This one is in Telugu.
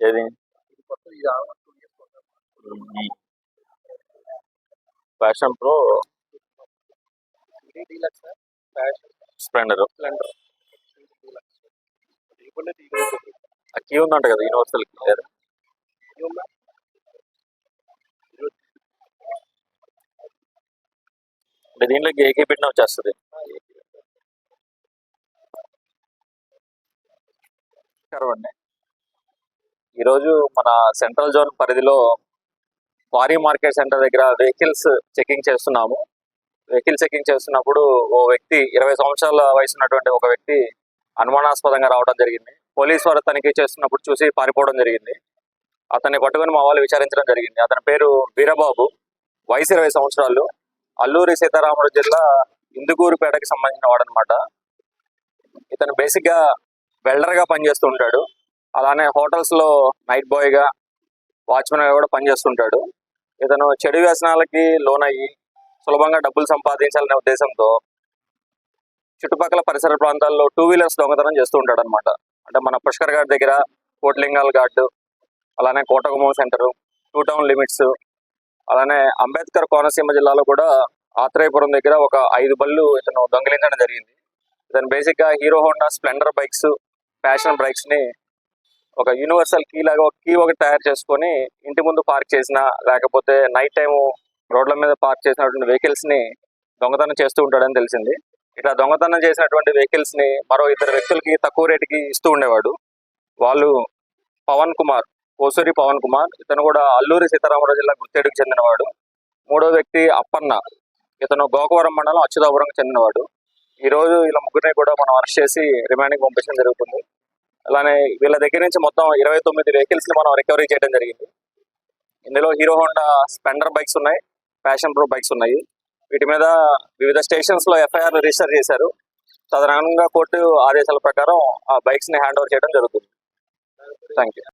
ఏది? Fashion pro. Splendor. Splendor. Key ఉందంట కదా యూనివర్సల్ కీ లేదా? ఉందా? అంటే దీంట్లోకి ఏకే పెట్టినా వచ్చేస్తుంది. అండి ఈరోజు మన సెంట్రల్ జోన్ పరిధిలో వారీ మార్కెట్ సెంటర్ దగ్గర వెహికల్స్ చెకింగ్ చేస్తున్నాము. వెహికల్ చెకింగ్ చేస్తున్నప్పుడు ఓ వ్యక్తి ఇరవై సంవత్సరాల వయసు ఉన్నటువంటి ఒక వ్యక్తి అనుమానాస్పదంగా రావడం జరిగింది. పోలీస్ వారు తనిఖీ చేస్తున్నప్పుడు చూసి పారిపోవడం జరిగింది. అతన్ని పట్టుకొని మా వాళ్ళు విచారించడం జరిగింది. అతని పేరు వీరబాబు. వయసు ఇరవై సంవత్సరాలు. అల్లూరి సీతారాముడు జిల్లా ఇందుకూరుపేటకి సంబంధించిన వాడు అనమాట ఇతను బేసిక్గా వెల్డర్గా పనిచేస్తూ ఉంటాడు. అలానే హోటల్స్లో నైట్ బాయ్గా వాచ్మెన్గా కూడా పనిచేస్తుంటాడు. ఇతను చెడు వ్యసనాలకి లోనయ్యి సులభంగా డబ్బులు సంపాదించాలనే ఉద్దేశంతో చుట్టుపక్కల పరిసర ప్రాంతాల్లో టూ వీలర్స్ దొంగతనం చేస్తూ ఉంటాడు అనమాట అంటే మన పుష్కర్ ఘాట్ దగ్గర కోట్లింగాల్ ఘాట్ అలానే Kotagummam centre two town limits అలానే అంబేద్కర్ కోనసీమ జిల్లాలో కూడా ఆత్రేయపురం దగ్గర ఒక ఐదు బళ్ళు ఇతను దొంగిలించడం జరిగింది. ఇతను బేసిక్గా Hero Honda Splendor bikes fashion బైక్స్ని ఒక యూనివర్సల్ కీ లాగా ఒక కీ ఒకటి తయారు చేసుకొని ఇంటి ముందు పార్క్ చేసిన లేకపోతే నైట్ టైం రోడ్ల మీద పార్క్ చేసినటువంటి వెహికల్స్ని దొంగతనం చేస్తూ ఉంటాడని తెలిసింది. ఇట్లా దొంగతనం చేసినటువంటి వెహికల్స్ని మరో ఇద్దరు వ్యక్తులకి తక్కువ రేటుకి ఇస్తూ ఉండేవాడు. వాళ్ళు పవన్ కుమార్ కోసూరి పవన్ కుమార్ ఇతను కూడా అల్లూరి సీతారామరాజు జిల్లా గుర్తేడుకు చెందినవాడు. మూడో వ్యక్తి అప్పన్న ఇతను గోకవరం మండలం అచ్యుతాపురంకి చెందినవాడు. ఈ రోజు ముగ్గురిని కూడా మనం అరెస్ట్ చేసి రిమాండింగ్ పంపించడం జరుగుతుంది. అలానే వీళ్ళ దగ్గర నుంచి మొత్తం ఇరవై తొమ్మిది వెహికల్స్ని మనం రికవరీ చేయడం జరిగింది. ఇందులో హీరో హోండా స్పెండర్ బైక్స్ ఉన్నాయి ఫ్యాషన్ ప్రో బైక్స్ ఉన్నాయి. వీటి మీద వివిధ స్టేషన్స్లో ఎఫ్ఐఆర్ రిజిస్టర్ చేశారు. తదనంగా కోర్టు ఆదేశాల ప్రకారం ఆ బైక్స్ని హ్యాండ్ ఓవర్ చేయడం జరుగుతుంది. Thank you